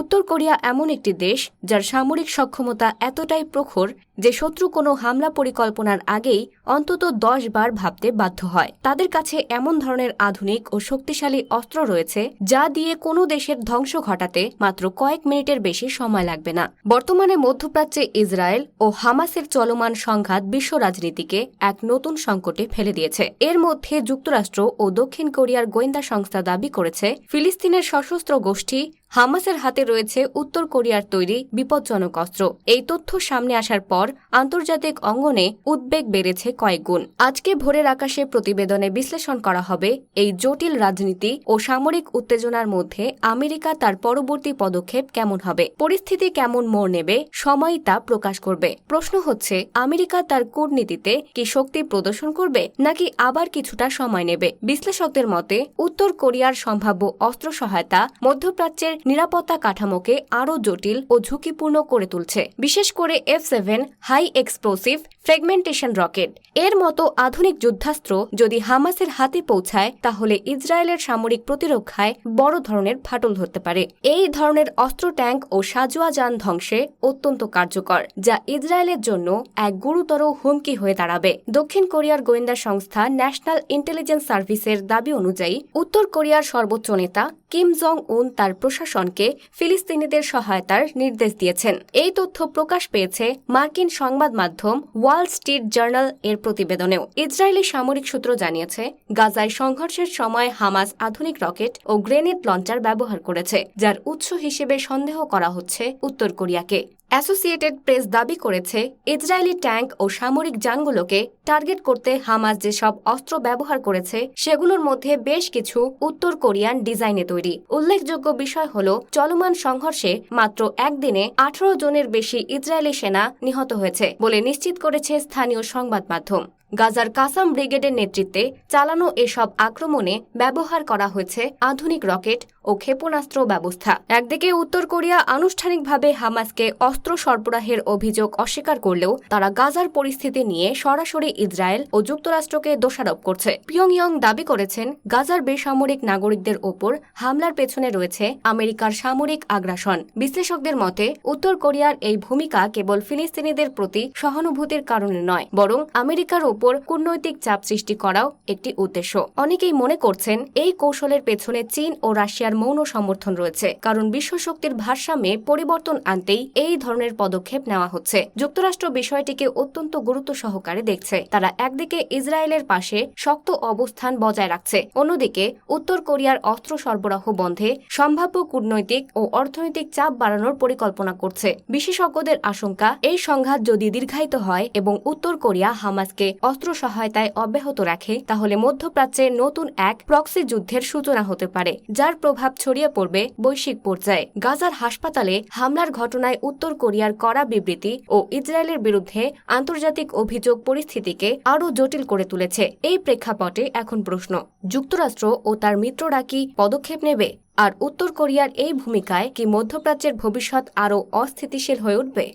উত্তর কোরিয়া এমন একটি দেশ যার সামরিক সক্ষমতা এতটাই প্রখর যে শত্রু কোনো হামলা পরিকল্পনার আগেই অন্তত দশ বার ভাবতে বাধ্য হয়। তাদের কাছে এমন ধরনের আধুনিক ও শক্তিশালী অস্ত্র রয়েছে যা দিয়ে কোনো দেশের ধ্বংস ঘটাতে মাত্র কয়েক মিনিটের বেশি সময় লাগবে না। বর্তমানে মধ্যপ্রাচ্যে ইসরায়েল ও হামাসের চলমান সংঘাত বিশ্ব রাজনীতিকে এক নতুন সংকটে ফেলে দিয়েছে। এর মধ্যে যুক্তরাষ্ট্র ও দক্ষিণ কোরিয়ার গোয়েন্দা সংস্থা দাবি করেছে, ফিলিস্তিনের সশস্ত্র গোষ্ঠী হামাসের হাতে রয়েছে উত্তর কোরিয়ার তৈরি বিপজ্জনক অস্ত্র। এই তথ্য সামনে আসার পর আন্তর্জাতিক অঙ্গনে উদ্বেগ বেড়েছে কয়েকগুণ আজকে ভোরের আকাশে প্রতিবেদনে বিশ্লেষণ করা হবে এই জটিল রাজনীতি ও সামরিক উত্তেজনার মধ্যে আমেরিকা তার পরবর্তী পদক্ষেপ কেমন হবে, পরিস্থিতি কেমন মোড় নেবে, সময় তা প্রকাশ করবে। প্রশ্ন হচ্ছে, আমেরিকা তার কূটনীতিতে কি শক্তি প্রদর্শন করবে, নাকি আবার কিছুটা সময় নেবে? বিশ্লেষকদের মতে, উত্তর কোরিয়ার সম্ভাব্য অস্ত্র সহায়তা মধ্যপ্রাচ্যের নিরাপত্তা কাঠামোকে আরও জটিল ও ঝুঁকিপূর্ণ করে তুলছে। বিশেষ করে F seven high explosive fragmentation rocket. এর মতো আধুনিক যুদ্ধাস্ত্র যদি হামাসের হাতে পৌঁছায়, তাহলে ইসরায়েলের সামরিক প্রতিরক্ষায় বড় ধরনের ফাটল ধরতে পারে। এই ধরনের অস্ত্র ট্যাঙ্ক ও সাজোয়া যান ধ্বংসে অত্যন্ত কার্যকর, যা ইসরায়েলের জন্য এক গুরুতর হুমকি হয়ে দাঁড়াবে। দক্ষিণ কোরিয়ার গোয়েন্দা সংস্থা ন্যাশনাল ইন্টেলিজেন্স সার্ভিসের দাবি অনুযায়ী, উত্তর কোরিয়ার সর্বোচ্চ নেতা কিম জং উন তার প্রশাসনকে ফিলিস্তিনিদের সহায়তার নির্দেশ দিয়েছেন। এই তথ্য প্রকাশ পেয়েছে মার্কিন সংবাদ মাধ্যম ওয়াল স্ট্রিট জার্নাল এর প্রতিবেদনেও ইসরায়েলি সামরিক সূত্র জানিয়েছে, গাজায় সংঘর্ষের সময় হামাস আধুনিক রকেট ও গ্রেনেড লঞ্চার ব্যবহার করেছে, যার উৎস হিসেবে সন্দেহ করা হচ্ছে উত্তর কোরিয়াকে। অ্যাসোসিয়েটেড প্রেস দাবি করেছে, ইসরায়েলি ট্যাঙ্ক ও সামরিক যানগুলোকে টার্গেট করতে হামাস যেসব অস্ত্র ব্যবহার করেছে, সেগুলোর মধ্যে বেশ কিছু উত্তর কোরিয়ান ডিজাইনে তৈরি। উল্লেখযোগ্য বিষয় হল, চলমান সংঘর্ষে মাত্র একদিনে আঠারো জনের বেশি ইসরায়েলি সেনা নিহত হয়েছে বলে নিশ্চিত করেছে স্থানীয় সংবাদ মাধ্যম। গাজার কাসাম ব্রিগেডের নেতৃত্বে চালানো এসব আক্রমণে ব্যবহার করা হয়েছে আধুনিক রকেট ও ক্ষেপণাস্ত্র ব্যবস্থা। একদিকে উত্তর কোরিয়া আনুষ্ঠানিকভাবে হামাসকে অস্ত্র সরবরাহের অভিযোগ অস্বীকার করলেও তারা গাজার পরিস্থিতি নিয়ে সরাসরি ইসরায়েল ও যুক্তরাষ্ট্রকে দোষারোপ করছে। পিয়ংইয়ং দাবি করেছেন, গাজার বেসামরিক নাগরিকদের ওপর হামলার পেছনে রয়েছে আমেরিকার সামরিক আগ্রাসন। বিশ্লেষকদের মতে, উত্তর কোরিয়ার এই ভূমিকা কেবল ফিলিস্তিনিদের প্রতি সহানুভূতির কারণে নয়, বরং আমেরিকার ওপর কূটনৈতিক চাপ সৃষ্টি করাও একটি উদ্দেশ্য। অনেকেই মনে করছেন এই কৌশলের পেছনে চীন ও রাশিয়ার মৌন সমর্থন রয়েছে, কারণ বিশ্বশক্তির ভারসাম্যে পরিবর্তন আনতেই এই ধরনের পদক্ষেপ নেওয়া হচ্ছে। যুক্তরাষ্ট্র বিষয়টিকে অত্যন্ত গুরুত্ব সহকারে দেখছে। তারা একদিকে ইসরায়েলের পাশে শক্ত অবস্থান বজায় রাখছে, অন্যদিকে উত্তর কোরিয়ার অস্ত্র সরবরাহ বন্ধে সম্ভাব্য কূটনৈতিক ও অর্থনৈতিক চাপ বাড়ানোর পরিকল্পনা করছে। বিশেষজ্ঞদের আশঙ্কা, এই সংঘাত যদি দীর্ঘায়িত হয় এবং উত্তর কোরিয়া হামাসকে অস্ত্র সহায়তায় অব্যাহত রাখে, তাহলে মধ্যপ্রাচ্যে নতুন এক প্রক্সি যুদ্ধের সূচনা হতে পারে, যার প্রভাব ছড়িয়ে পড়বে বৈশ্বিক পর্যায়ে। গাজার হাসপাতালে হামলার ঘটনায় উত্তর কোরিয়ার কড়া বিবৃতি ও ইসরায়েলের বিরুদ্ধে আন্তর্জাতিক অভিযোগ পরিস্থিতিকে আরও জটিল করে তুলেছে। এই প্রেক্ষাপটে এখন প্রশ্ন, যুক্তরাষ্ট্র ও তার মিত্ররা কি পদক্ষেপ নেবে? আর উত্তর কোরিয়ার এই ভূমিকায় কি মধ্যপ্রাচ্যের ভবিষ্যৎ আরও অস্থিতিশীল হয়ে উঠবে?